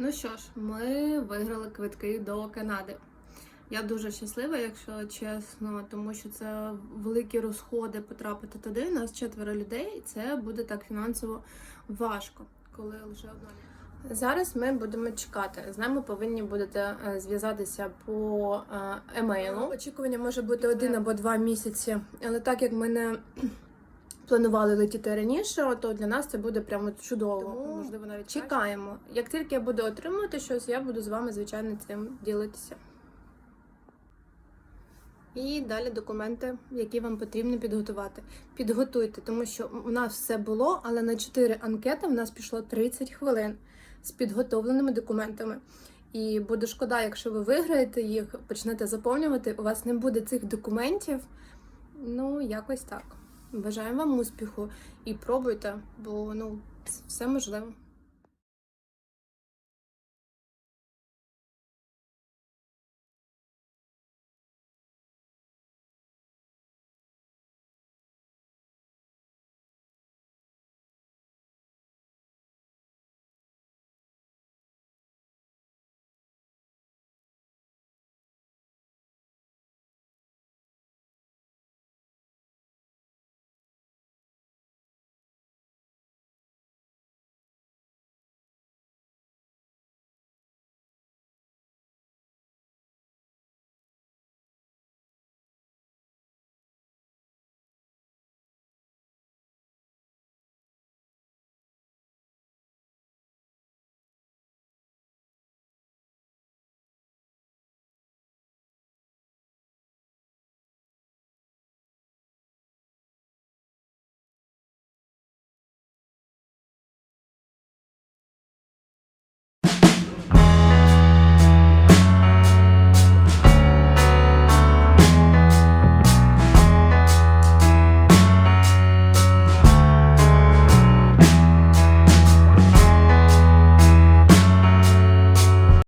Ну що ж, ми виграли квитки до Канади. Я дуже щаслива, якщо чесно, тому що це великі розходи потрапити туди. Нас четверо людей, і це буде так фінансово важко, коли лише одна. Зараз ми будемо чекати. З нами повинні будете е, зв'язатися по е, емейлу. Очікування може бути один або два місяці, але так як ми не планували летіти раніше, то для нас це буде прямо чудово. Тому, можливо, навіть чекаємо. Як тільки я буду отримувати щось, я буду з вами, звичайно, цим ділитися. І далі документи, які вам потрібно підготувати. Підготуйте, тому що у нас все було, але на 4 анкети в нас пішло 30 хвилин з підготовленими документами. І буде шкода, якщо ви виграєте їх, почнете заповнювати, у вас не буде цих документів. Ну, якось так. Бажаємо вам успіху і пробуйте, бо ну все можливо.